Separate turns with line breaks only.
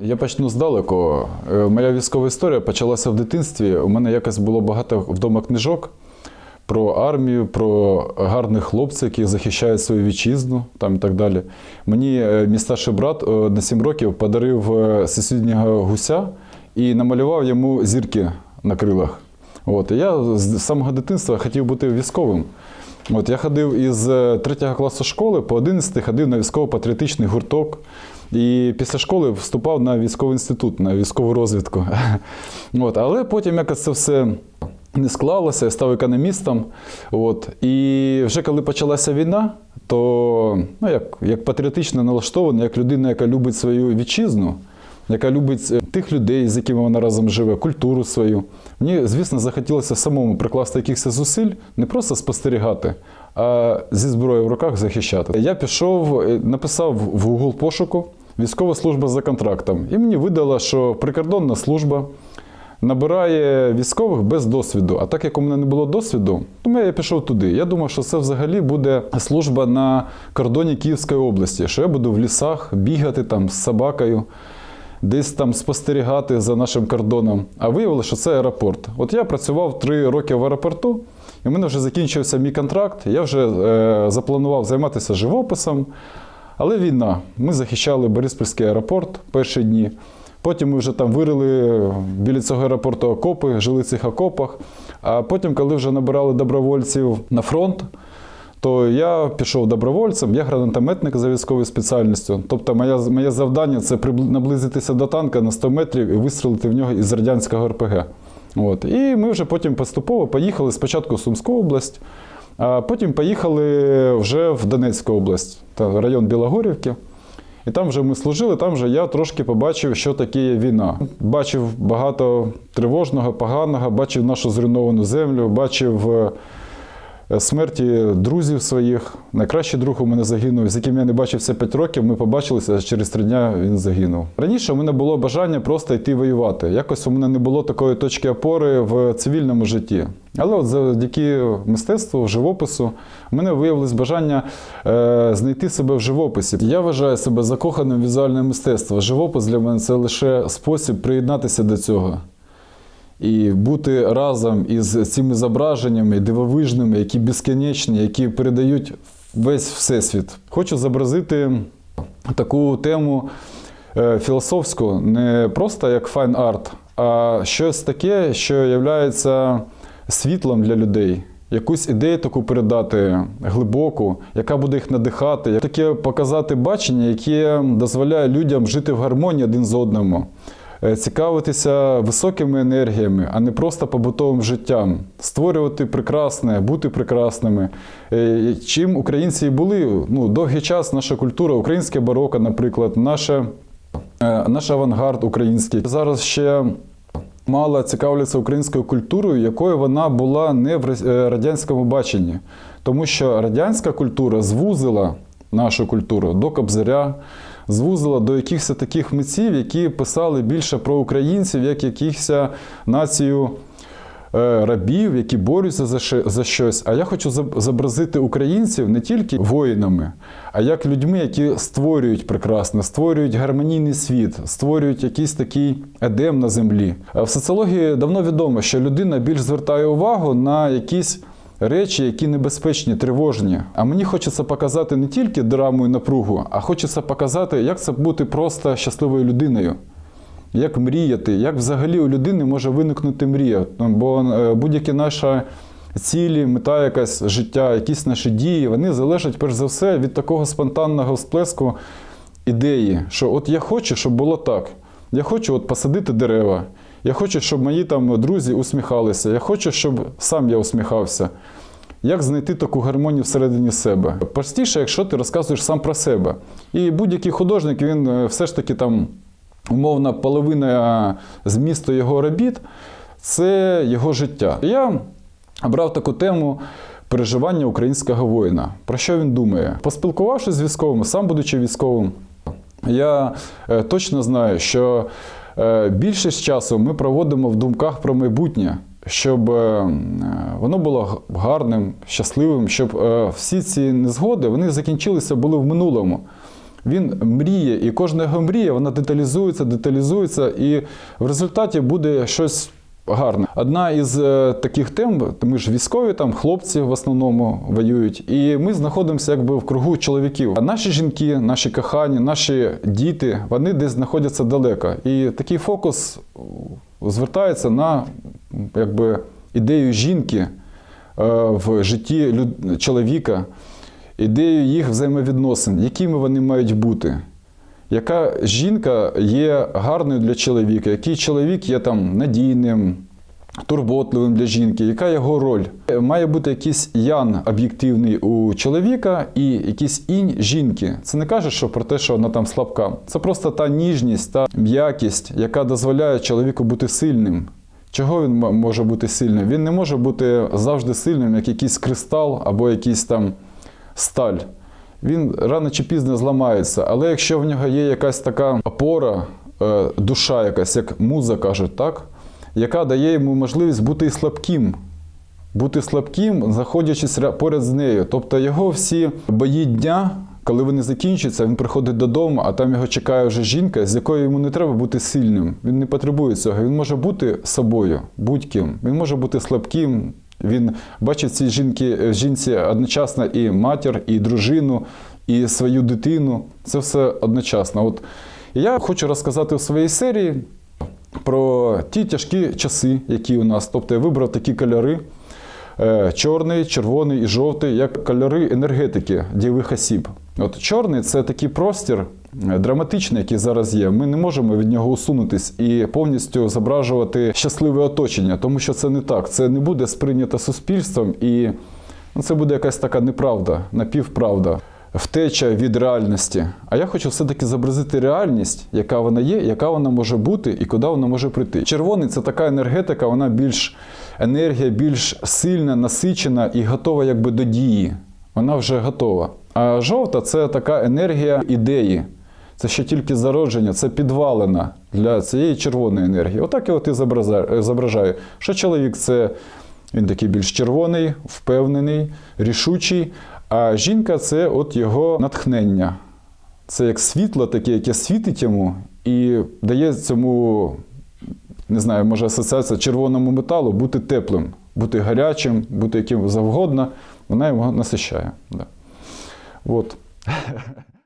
Я почну здалеку. Е, Моя військова історія почалася в дитинстві. У мене якось було багато вдома книжок про армію, про гарних хлопців, які захищають свою вітчизну там і так далі. Мені е, мій старший брат е, на 7 років подарив сусіднього гуся і намалював йому зірки на крилах. От, я з самого дитинства хотів бути військовим. От, я ходив із 3 класу школи по 11 ходив на військово-патріотичний гурток. І після школи вступав на військовий інститут, на військову розвідку. От, але потім якось це все не склалося, я став економістом. От, і вже коли почалася війна, то ну, як, як патріотично налаштований, як людина, яка любить свою вітчизну, яка любить е, тих людей, з якими вона разом живе, культуру свою. Мені, звісно, захотілося самому прикласти якихось зусиль, не просто спостерігати, а зі зброєю в руках захищати. Я пішов, е, написав в Google пошуку військова служба за контрактом. І мені видало, що прикордонна служба набирає військових без досвіду. А так як у мене не було досвіду, тому я пішов туди. Я думав, що це взагалі буде служба на кордоні Київської області, що я буду в лісах бігати там з собакою. Десь там спостерігати за нашим кордоном, а виявилося, що це аеропорт. От я працював три роки в аеропорту, і в мене вже закінчився мій контракт. Я вже е, запланував займатися живописом. Але війна. Ми захищали Бориспільський аеропорт перші дні. Потім ми вже там вирили біля цього аеропорту окопи, жили в цих окопах. А потім, коли вже набирали добровольців на фронт, то я пішов добровольцем, я гранатометник за військовою спеціальністю. Тобто, моє, моє завдання це наблизитися до танка на 100 метрів і вистрілити в нього із радянського РПГ. От. І ми вже потім поступово поїхали спочатку в Сумську область, а потім поїхали вже в Донецьку область, та район Білогорівки. І там вже ми служили, там вже я трошки побачив, що таке є війна. Бачив багато тривожного, поганого, бачив нашу зруйновану землю, бачив е, смерті друзів своїх. Найкращий друг у мене загинув, з яким я не бачився 5 років. Ми побачилися, а через 3 дня він загинув. Раніше у мене було бажання просто йти воювати. Якось у мене не було такої точки опори в цивільному житті. Але от завдяки мистецтву, живопису, у мене виявилось бажання е, знайти себе в живописі. Я вважаю себе закоханим в візуальне мистецтво. Живопис для мене це лише спосіб приєднатися до цього. І бути разом із цими зображеннями дивовижними, які безкінечні, які передають весь всесвіт. Хочу зобразити таку тему е, філософську, не просто як файн арт, а щось таке, що є світлом для людей. Якусь ідею таку передати глибоку, яка буде їх надихати, таке показати бачення, яке дозволяє людям жити в гармонії один з одним, цікавитися високими енергіями, а не просто побутовим життям, створювати прекрасне, бути прекрасними. Е, Чим українці і були ну, довгий час наша культура, українське бароко, наприклад, наше, е, наш авангард український. Зараз ще мало цікавляться українською культурою, якою вона була не в е, радянському баченні. Тому що радянська культура звузила нашу культуру до Кобзаря, звузила до якихось таких митців, які писали більше про українців, як якихось націю е, рабів, які борються за, щось. А я хочу зоб- зобразити українців не тільки воїнами, а як людьми, які створюють прекрасне, створюють гармонійний світ, створюють якийсь такий едем на землі. В соціології давно відомо, що людина більш звертає увагу на якісь. Речі, які небезпечні, тривожні. А мені хочеться показати не тільки драму і напругу, а хочеться показати, як це бути просто щасливою людиною. Як мріяти, як взагалі у людини може виникнути мрія. Бо е, будь-які наші цілі, мета якась життя, якісь наші дії, вони залежать перш за все від такого спонтанного сплеску ідеї, що от я хочу, щоб було так. Я хочу от посадити дерева. Я хочу, щоб мої там друзі усміхалися. Я хочу, щоб сам я усміхався. Як знайти таку гармонію всередині себе? Простіше, якщо ти розказуєш сам про себе. І будь-який художник, він е, все ж таки там, умовна половина змісту його робіт це його життя. Я обрав таку тему переживання українського воїна. Про що він думає? Поспілкувавшись з військовими, сам будучи військовим, я е, точно знаю, що е, більшість часу ми проводимо в думках про майбутнє, щоб е, воно було гарним, щасливим, щоб е, всі ці незгоди вони закінчилися були в минулому. Він мріє, і кожна його мрія вона деталізується, деталізується, і в результаті буде щось гарне. Одна із е, таких тем, ми ж військові, там хлопці в основному воюють, і ми знаходимося якби в кругу чоловіків. А наші жінки, наші кохані, наші діти, вони десь знаходяться далеко. І такий фокус звертається на якби, ідею жінки е, в житті люд- чоловіка, ідею їх взаємовідносин, якими вони мають бути. Яка жінка є гарною для чоловіка, який чоловік є там надійним, турботливим для жінки, яка його роль? Має бути якийсь ян об'єктивний у чоловіка і якийсь інь жінки. Це не каже, що про те, що вона там слабка. Це просто та ніжність, та м'якість, яка дозволяє чоловіку бути сильним. Чого він може бути сильним? Він не може бути завжди сильним, як якийсь кристал або якийсь там сталь. Він рано чи пізно зламається. Але якщо в нього є якась така опора, е, душа якась, як муза кажуть, так? яка дає йому можливість бути і слабким. Бути слабким, знаходячись ря- поряд з нею. Тобто його всі бої дня, коли вони закінчаться, він приходить додому, а там його чекає вже жінка, з якою йому не треба бути сильним. Він не потребує цього. Він може бути собою, будь-ким. Він може бути слабким. Він бачить цій жінки, жінці одночасно і матір, і дружину, і свою дитину. Це все одночасно. От я хочу розказати у своїй серії про ті тяжкі часи, які у нас. Тобто я вибрав такі кольори: е, чорний, червоний і жовтий, як кольори енергетики дієвих осіб. От чорний це такий простір е, драматичний, який зараз є. Ми не можемо від нього усунутись і повністю зображувати щасливе оточення, тому що це не так. Це не буде сприйнято суспільством, і ну, це буде якась така неправда, напівправда. Втеча від реальності. А я хочу все-таки зобразити реальність, яка вона є, яка вона може бути і куди вона може прийти. Червоний це така енергетика, вона більш енергія, більш сильна, насичена і готова якби до дії. Вона вже готова. А жовта це така енергія ідеї. Це ще тільки зародження, це підвалина для цієї червоної енергії. Отак я от і зображаю, що чоловік це він такий більш червоний, впевнений, рішучий. А жінка це от його натхнення. Це як світло таке, яке світить йому і дає цьому, не знаю, може асоціація червоному металу бути теплим, бути гарячим, бути яким завгодно. Вона його насищає. Да. От.